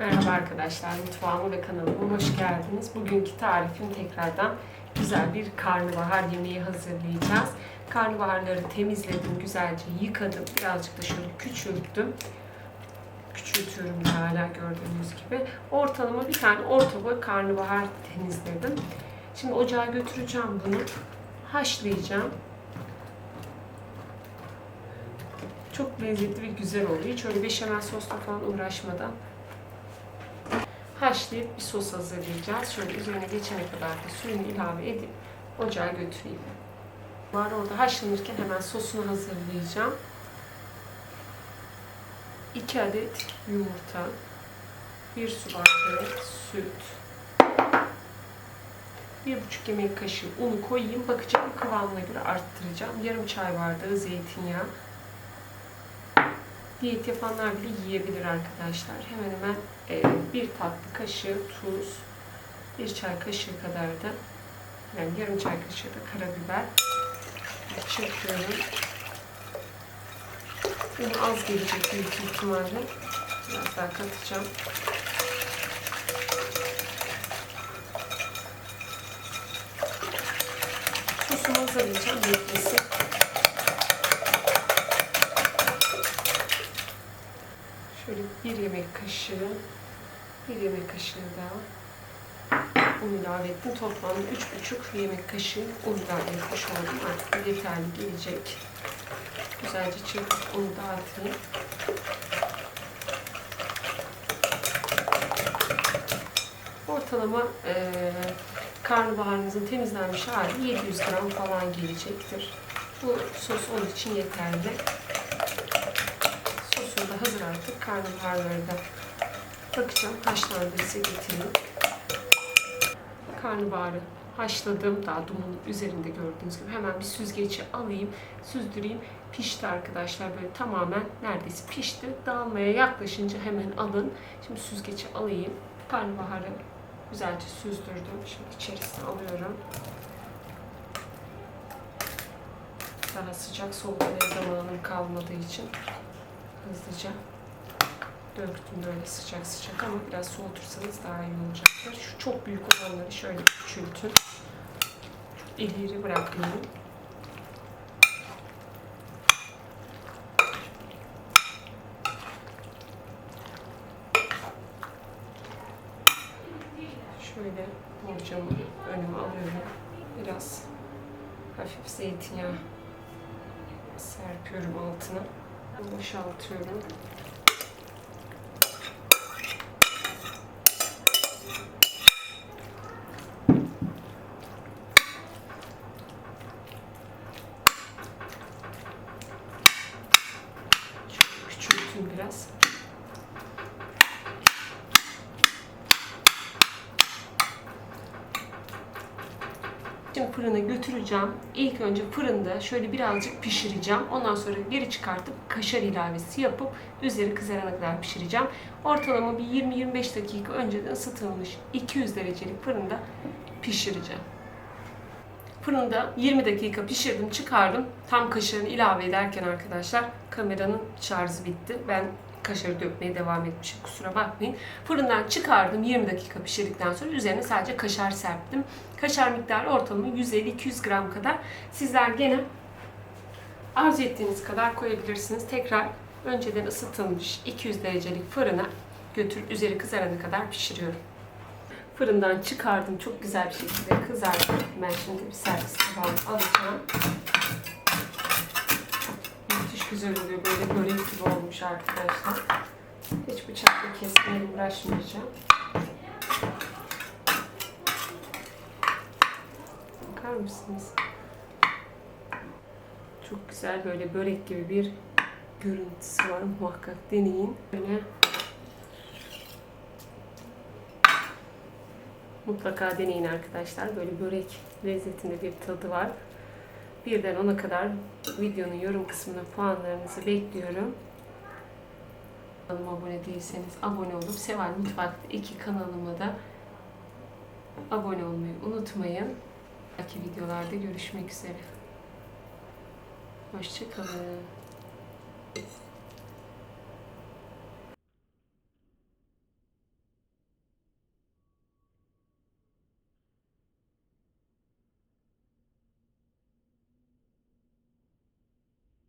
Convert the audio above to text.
Merhaba arkadaşlar, mutfağıma ve kanalıma hoş geldiniz. Bugünkü tarifim tekrardan güzel bir karnabahar yemeği hazırlayacağız. Karnabaharları temizledim, güzelce yıkadım. Birazcık da şöyle küçülttüm. Küçültüyorum da hala gördüğünüz gibi. Ortalama bir tane orta boy karnabahar temizledim. Şimdi ocağa götüreceğim bunu. Haşlayacağım. Çok lezzetli ve güzel oluyor. Hiç öyle beşamel sosla falan uğraşmadan haşlayıp bir sos hazırlayacağız. Şöyle üzerine geçene kadar da suyunu ilave edip ocağa götüreyim. Var orada haşlanırken hemen sosunu hazırlayacağım. 2 adet yumurta, 1 su bardağı süt, 1,5 yemek kaşığı unu koyayım. Bakacağım kıvamına göre arttıracağım. Yarım çay bardağı zeytinyağı. Diyet yapanlar bile yiyebilir arkadaşlar. Hemen hemen e, bir tatlı kaşığı tuz, bir çay kaşığı kadar da yani yarım çay kaşığı da karabiber çırpıyorum. Unu az gelecek büyük ihtimalle. Biraz daha katacağım. Sosumu hazırlayacağım. Beklesin. Şöyle bir yemek kaşığı, bir yemek kaşığı daha un ilave ettim. Toplamda üç buçuk yemek kaşığı un ilave etmiş oldum. Artık yeterli gelecek. Güzelce çırpıp unu dağıtayım. Ortalama e, karnabaharınızın temizlenmiş hali 700 gram falan gelecektir. Bu sos onun için yeterli artık. Karnabaharları da bakacağım. Haşlandıysa getireyim. Karnabaharı haşladım. Daha dumanın üzerinde gördüğünüz gibi. Hemen bir süzgeci alayım. Süzdüreyim. Pişti arkadaşlar. Böyle tamamen neredeyse pişti. Dağılmaya yaklaşınca hemen alın. Şimdi süzgeci alayım. Karnabaharı güzelce süzdürdüm. Şimdi içerisine alıyorum. Daha sıcak soğumaya zamanım kalmadığı için hızlıca döktüm böyle sıcak sıcak ama biraz soğutursanız daha iyi olacaktır. Şu çok büyük olanları şöyle küçültün. İleri bırakmayın. Şöyle borcamı önüme alıyorum. Biraz hafif zeytinyağı serpiyorum altına boşaltıyorum. Şöyle Şimdi fırına götüreceğim. İlk önce fırında şöyle birazcık pişireceğim. Ondan sonra geri çıkartıp kaşar ilavesi yapıp üzeri kızarana kadar pişireceğim. Ortalama bir 20-25 dakika önceden ısıtılmış 200 derecelik fırında pişireceğim. Fırında 20 dakika pişirdim, çıkardım. Tam kaşarını ilave ederken arkadaşlar kameranın şarjı bitti. Ben kaşarı dökmeye devam etmişim. Kusura bakmayın. Fırından çıkardım 20 dakika pişirdikten sonra üzerine sadece kaşar serptim. Kaşar miktarı ortalama 150-200 gram kadar. Sizler gene arzu ettiğiniz kadar koyabilirsiniz. Tekrar önceden ısıtılmış 200 derecelik fırına götür üzeri kızarana kadar pişiriyorum. Fırından çıkardım. Çok güzel bir şekilde kızardı. Ben şimdi bir servis tabağına alacağım. Müthiş güzel oluyor. Böyle börek gibi olmuş arkadaşlar. Hiç bıçakla kesmeye uğraşmayacağım. Bakar mısınız? Çok güzel böyle börek gibi bir görüntüsü var. Muhakkak deneyin. Böyle Mutlaka deneyin arkadaşlar. Böyle börek lezzetinde bir tadı var. Birden ona kadar videonun yorum kısmına puanlarınızı bekliyorum. Kanalıma abone değilseniz abone olup Seval Mutfak'ta iki kanalıma da abone olmayı unutmayın. Belki videolarda görüşmek üzere. Hoşçakalın.